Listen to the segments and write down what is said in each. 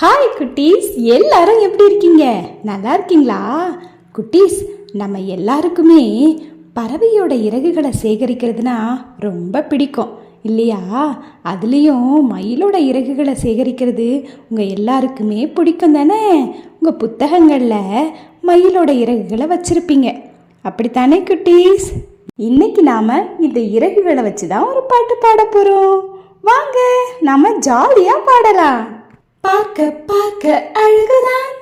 Hi குட்டீஸ். எல்லாரும் எப்படி இருக்கீங்க? நல்லா இருக்கீங்களா? குட்டீஸ் நம்ம எல்லாருக்குமே பறவையோட இறகுகளை சேகரிக்கிறதுனா ரொம்ப பிடிக்கும் இல்லையா? அதுலேயும் மயிலோட இறகுகளை சேகரிக்கிறது உங்கள் எல்லாருக்குமே பிடிக்கும் தானே? உங்கள் புத்தகங்களில் மயிலோட இறகுகளை வச்சுருப்பீங்க. அப்படித்தானே குட்டீஸ்? இன்னைக்கு நாம் இந்த இறகுகளை வச்சு தான் ஒரு பாட்டு பாட போகிறோம் வாங்க நாம் ஜாலியாக பாடலாம். பார்க்க பார்க்க அழகுதான்.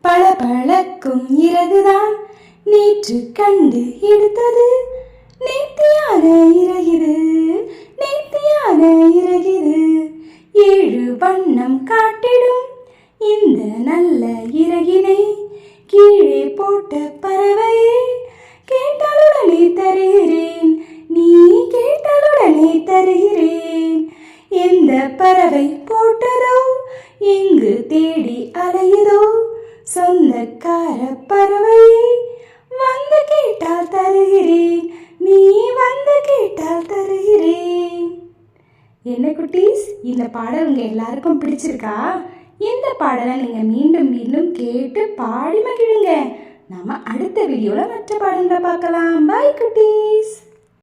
பல பழக்கும் இறகுதான். நேற்று கண்டு எடுத்தது. நேர்த்தியான இறகிது. நேர்த்தியான இறகிது. ஏழு வண்ணம் காட்டிடும் இந்த நல்ல இறகினை. கீழே போட்ட பறவையே கேட்டாலுடனே தருகிறேன். நீ கேட்டாலுடனே தருகிறேன். எந்த பறவை அலையுதோ சொந்தக்கார பறவையே வந்து கேட்டால் தருகிறேன். நீ வந்து கேட்டால் தருகிறேன். என்ன குட்டீஸ்? இந்த பாடல் உங்க எல்லாருக்கும் பிடிச்சிருக்கா? இந்த பாடலை நீங்க மீண்டும் மீண்டும் கேட்டு பாடி மகிழுங்க. நாம அடுத்த வீடியோல மற்ற பாடல்களை பார்க்கலாம். பாய் குட்டீஸ்.